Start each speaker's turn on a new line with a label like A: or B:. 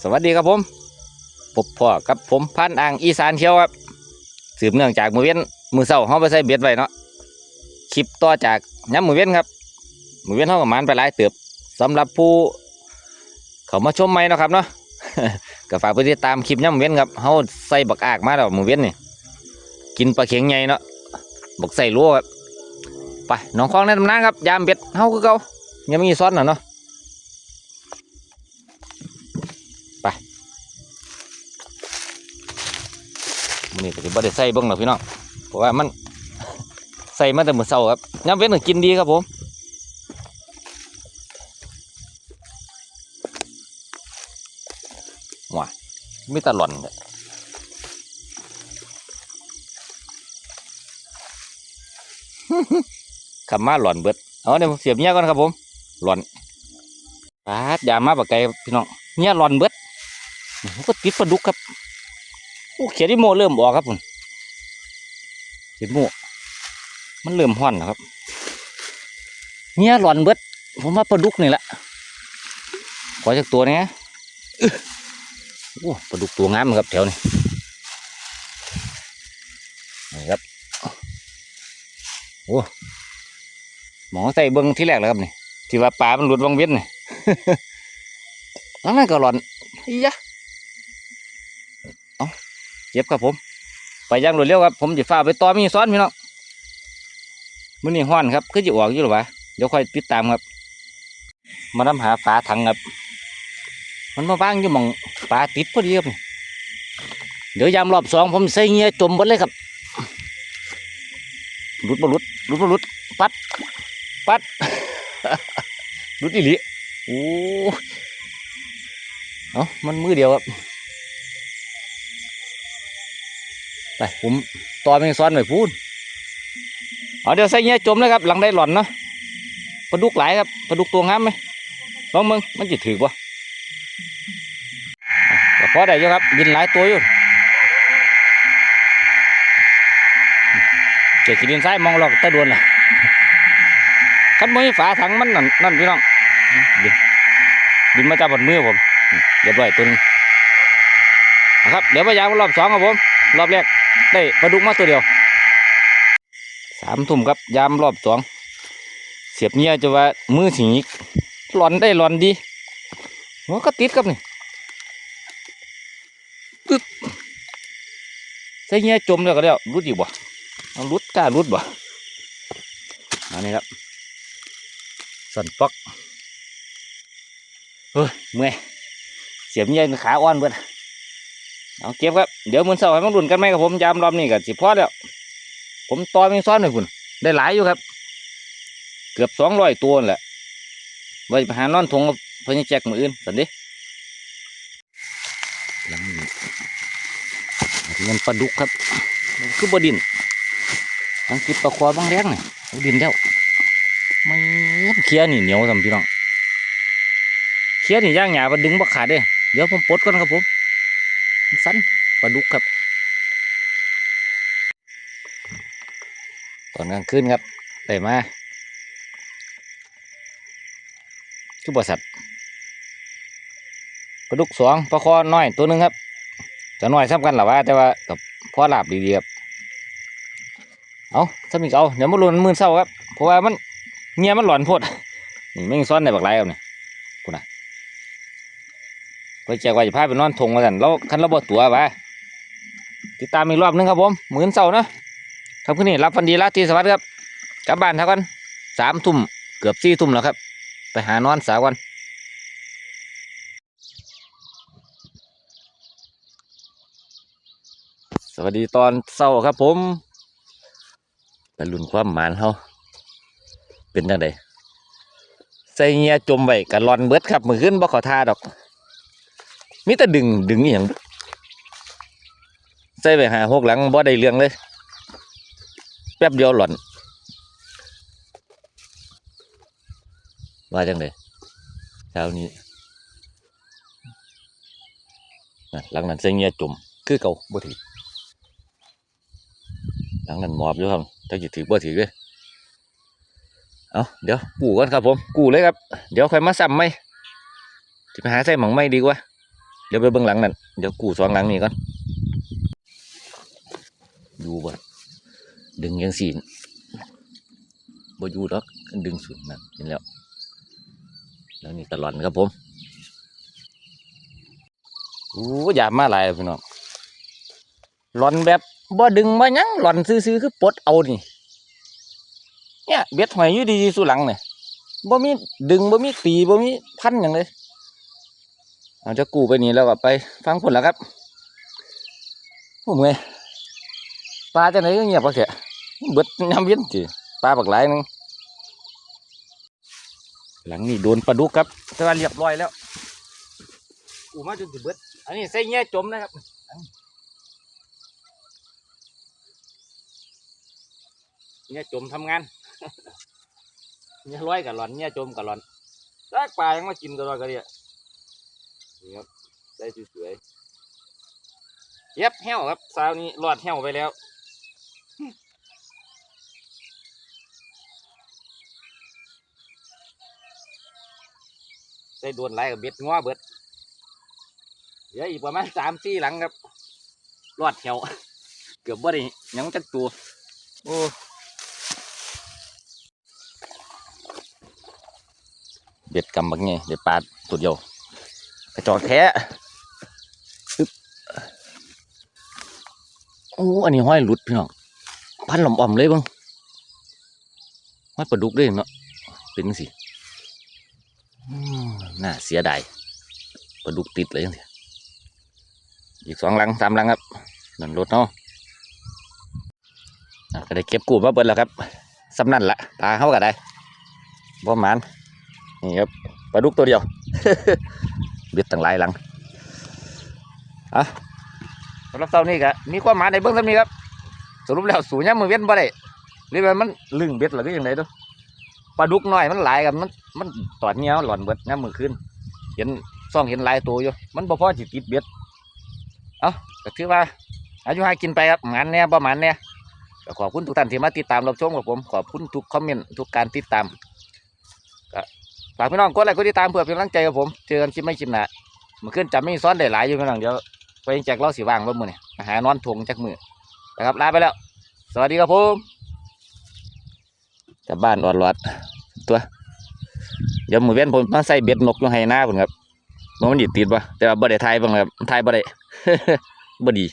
A: สวัสดีครับผมพบพ่อกับผมพันอ่างอีสานเชียวครับสืบเนื่องจากมือเว้นมือเศร้าเขาไปใส่เบ็ดไว้เนาะคลิปต่อจากย้ำมือเว้นครับมือเว้นเขากับมันไปหลายเติบสำหรับผู้เขามาชมใหม่เนาะครับเนาะก็ฝากไปติดตามคลิปย้ำมือเว้นครับเขาใส่บักอากมาแล้วมือเว้นนี่กินปลาเข็งใหญ่เนาะบักใส่รั้วครับไปน้องคลองในตำนานครับยามเบ็ดเขาคือเก่ายังมีซ้อนน่ะเนาะ ไปมันนี่ก็จะบ่ได้ใส่เบิ่งหรอกพี่น้องเพราะว่ามันใส่มาแต่มื้อเช้าครับยามเว้นก็กินดีครับผมว้ามีแตหล่อนเนี่ยขับมาหล่อนเบิดเอาเดี๋ยวเสียบเงี้ยก่อนครับผมหล่อนปาดยามาปากไก่พี่น้องเงี้ยหล่อนเบิด ก็ติดปลาดุกครับโอ้เขียดที่โมเริ่มออกครับผมเขียดโมมันเริ่มห้อนแล้วครับเนี่ยหลอนเบิดผมว่าปลาดุกนี่แหละขอจากตัวเนี้ยอึ๊ะโอ้ปลาดุกตัวงามครับแถวนี้นี่ครับโอ้หมองใส่เบิ้งที่แรกแล้วครับนี่ที่ว่าปลามันหลุดวังเวียนนี่แล้วนั่นก็หลอนอียะ เจ็บครับผม ไปย่างรวดเร็วครับผมจะฝ้าไปต่อมีซ้อนพี่น้องมื้อนี้ห้อนครับคือจะออกอยู่หรอวะเดี๋ยวค่อยติดตามครับ มาทำหาฝาถังครับ มันมาว่างอยู่มองปลาติดพอดีครับเดี๋ยวยามรอบสองผมใส่เงียจมหมดเลยครับหลุดบ่หลุดหลุดบ่หลุดปัด ปัดหลุดอีหลีโอ้เอ้ามันมือเดียวครับ ไปผมต่อเป็นซ้อนไปพูดเอาเดี๋ยวใส่เงี้ยจมเลยครับ หลังได้หล่อนเนาะปลาดุกหลายครับปลาดุกตัวงามไหมลองมึงมันจะถือปะแต่พอได้อยู่ครับยินหลายตัวอยู่เจ๊กินดินซ้ายมองหลอกตะดวนล่ะคันมือฝาถังมันนั่นนั่นพี่น้องดินดินมาจับบนมือผมเรียบร้อยตัวนึงนะครับ เดี๋ยวพยายามรอบสองครับผม รอบแรก ได้ปลาดุกมาตัวเดียวสามทุ่มครับยามรอบสองเสียบเงี้ยจะว่ามือสิงอีหลอนได้หลอนดีหัวก็ติดครับนี่ตึ๊ดใส่เงี้ยจมแล้วก็เดียวรุดอยู่บ่เอารุดกล้ารุดบ่อันนี้ครับสันปักเฮ้ยเมื่อยเสียบเงี้ยขาอ่อนเบิด เอาเก็บครับ เดี๋ยวมือเสาร์ให้มันรุ่นกันไหมครับผมยามรอบนี้ก็สิพอแล้ว ผมต่อมีซ้อนเลยคุณได้หลายอยู่ครับ เกือบสองร้อยตัวแหละไว้ไปหานอนทงเพื่อนแจกมืออื่นสันดิหลังนี้เงินปลาดุกครับ คือบดินทังกิบปลาควาบางแรงนี่เอาดินแล้วไม่เคี้ยนี่เหนียวสำพี่น้องเคี้ยนี่ย่างหยาบดึงบักขาดเด้เดี๋ยวผมปลดก่อนครับผม สั้นปลาดุกครับ ตอนกลางคืนครับได้มาคือบริษัทปลาดุกสองปลาคอน้อยตัวหนึ่งครับจะน้อยซ้ำกันหรอวะแต่ว่ากับพ่อหลาบดีๆครับเอาถ้ามีกเอาเดี๋ยวมาลุ้นมือเศร้าครับเพราะว่ามันเงียมันหลอนพดนี่ไม่งซ้อนในบักไรครับเนี่ย ไปแจกว่าจะพาไปนอนทงมาสั่นเราคันเราบ่ตัวไปติดตามอีกรอบหนึงครับผมหมื่นเสาเนาะครับคืนนี้รับฟันดีราตรีสวัสดิ์ครับกลับบ้านเท่ากันสามทุ่มเกือบสี่ทุ่มแล้วครับ ไปหานอนสาวกันสวัสดีตอนเศร้าครับผมไปลุ่นความหมานเขาเป็นยังไงใส่เงียจมไว้กับรอนเบิดครับมือขึ้นบ่ขอทาดอก มีแต่ดึงดึงอย่างใส่ไปหาหกหลังบ่ได้เรื่องเลย แป๊บเดียวหล่อนว่าจังเลยเช้านี้นั่นหลังนั้นใส่เงียจุ่มคือเก่าบ่ถือหลังนั้นหมอบอยู่ครับถ้าจะถือบ่ถือเลยเอาเดี๋ยวกู้ก่อนครับผมกู้เลยครับ เดี๋ยวค่อยมาซ้ำไหมจะไปหาใส่หมองไม่ดีกว่า เดี๋ยวไปเบื้องหลังนั่นเดี๋ยวกูสองหลังนี่ก่อนอยู่บ่ดึงยังสีบ่อยู่ดอกดึงสุดนั่นเห็นแล้ว แล้วนี่ตลอดครับผมโอ้ยามาหลายพี่น้องหลอนแบบบ่ดึงมายังหลอนซื่อๆคือปลดเอานี่เนี่ยเบ็ดหอยอยู่ดีๆสู่หลังเนี่ยบ่มีดึงบ่มีตีบ่มีพันอย่างเลย เอาจะกูไปนี่แล้วก็ไปฟังผลแล้วครับโอ้เมื่อยปลาจะไหนก็เงียบปะแกเบิดยำเวียนจีปลาบักหลายนึงหลังนี่โดนปลาดุกครับแต่ว่าเรียบร้อยแล้วอู้มาจนถึงเบิดอันนี้ใส่เงี้ยจมนะครับเนี่ยจมทำงานเนี่ยร้อยกับหลอนเนี่ยจมกับหลอนลากปลายังมากินตลอดกันเนี่ย นี่ครับได้สวยๆเย็บแห้วครับสาวนี้รอดแห้วไปแล้วได้โดนไล่กับเบ็ดง้อเบิดเดี๋ยวอีกประมาณสามสี่หลังครับรอดแถวเกือบบ่ได้ยังจักตัว โอ้เบ็ดกำบักไงเบ็ดปลาตัวเดียว ระจอกแท้โอ้อันนี้ห้อยหลุดพี่น้องพันหลอมอ่อมเลยบ้างห้อยปลาดุกเลยเนาะเป็นสิน่าเสียดายปลาดุกติดเลยจังซี่อีกสองลังสามลังครับหนั่นรถเนาะอะก็ได้เก็บกูมาเบิดแล้วครับสำนั่นละปลาเข้ากันได้บ่หมานนี่ครับปลาดุกตัวเดียว เบ็ดตั้งหลายหลังอะสำหรับเช้านี้ก็มีความหมายในเบื้องต้นนี้ครับสรุปแล้วสูญยามมือเว้นบ่ได้หรือว่ามันลึงเบ็ดหรือยังไงดูปลาดุกน้อยมันหลายกับมันมันตอดเงี้ยวหล่อนเบิดยามมือคืนเห็นซ่องเห็นลายตัวอยู่มันบ่พอจิติดเบ็ดเอ้าก็ถือว่าอายุหากินไปครับหมานแน่บ่หมานแน่ก็ขอบคุณทุกท่านที่มาติดตามรับชมกับผมขอบคุณทุกคอมเมนต์ทุกการติดตาม ฝากพี่น้องกดไลค์กดติดตามเพื่อเป็นกำลังใจกับผม เจอกันคลิปไม่คลิปหน้ามื่อคืนจำไม่ซ้อนได้หลายอยู่พี่น้องเดี๋ยวไปแจกเล่าสีว่างบ่มือนี่มาหานอนถงจากมือนะครับลาไปแล้ว สวัสดีครับผมกลับบ้านออดรอดตัวเดี๋ยวมือเว้นผมมาใส่เบ็ดนกอยู่ให้หน้าผมครับว่ามันดีติดปะแต่ว่าบ่ได้ทายบ้างครับทายบ่ได้บ่ดี